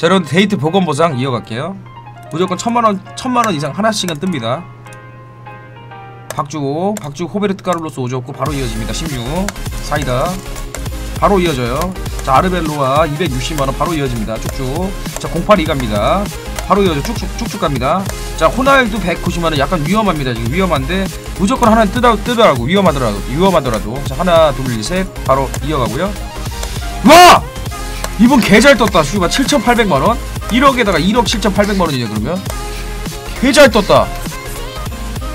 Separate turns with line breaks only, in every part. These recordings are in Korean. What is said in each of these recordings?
자 여러분 데이트 보건 보상 이어갈게요. 무조건 천만원 천만원 이상 하나씩은 뜹니다. 박주호 박주호 호베르트 카를로스 오졌고 바로 이어집니다. 16 사이다. 바로 이어져요. 자 아르벨로와 260만원 바로 이어집니다. 쭉쭉. 자 082 갑니다. 바로 이어져. 쭉쭉 쭉쭉 갑니다. 자 호날두 190만원 약간 위험합니다. 지금 위험한데 무조건 하나는 뜨다, 뜨더라고. 위험하더라도 위험하더라도. 자 하나 둘 셋 바로 이어가고요. 와! 이분 개 잘 떴다. 슈가 7,800만원. 1억에다가 1억 7,800만원이네 그러면. 개 잘 떴다.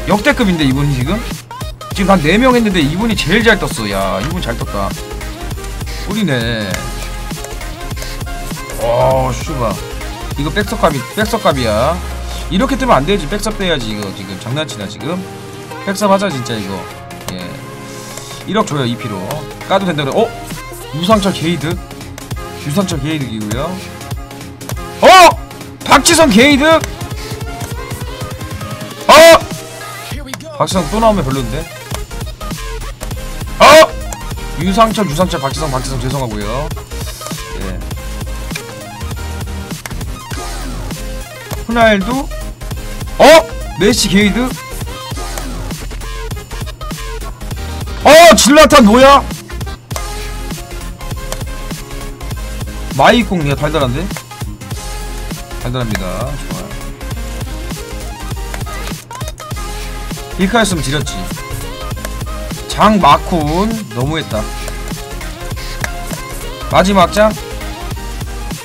역대급인데 이분이 지금? 지금 한 4명 했는데 이분이 제일 잘 떴어. 야 이분 잘 떴다. 꿀이네. 어 슈가 이거 백석값이 백석값이야. 이렇게 뜨면 안 되지. 백석 떼야지 이거 지금. 장난치나 지금? 백석 하자 진짜 이거. 예. 1억 줘요 2피로. 까도 된다 그래. 어? 유상철 게이드 유상철 게이득이고요 어! 박지성 게이득 어! 박지성 또 나오면 별론데 어! 유상철 유상철 박지성 박지성 죄송하고요 예 호날두 어? 메시 게이드 어! 질라탄 뭐야? 마이콩이야 달달한데? 달달합니다. 좋아요. 힐카였으면 지렸지. 장마쿤 너무했다. 마지막 장.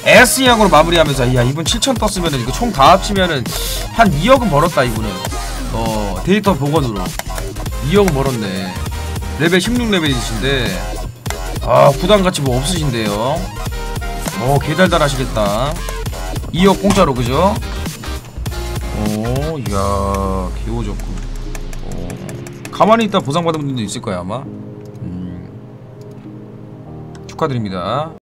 S양으로 마무리하면서 야 이분 7천 떴으면은 이거 총 다 합치면은 한 2억은 벌었다 이분은. 어 데이터 복원으로. 2억은 벌었네. 레벨 16레벨이신데. 아 부담같이 뭐 없으신데요 어 개달달 하시겠다. 2억 공짜로 그죠? 오 이야 개오졌고 어, 가만히 있다 보상받은 분들도 있을 거야 아마. 음, 축하드립니다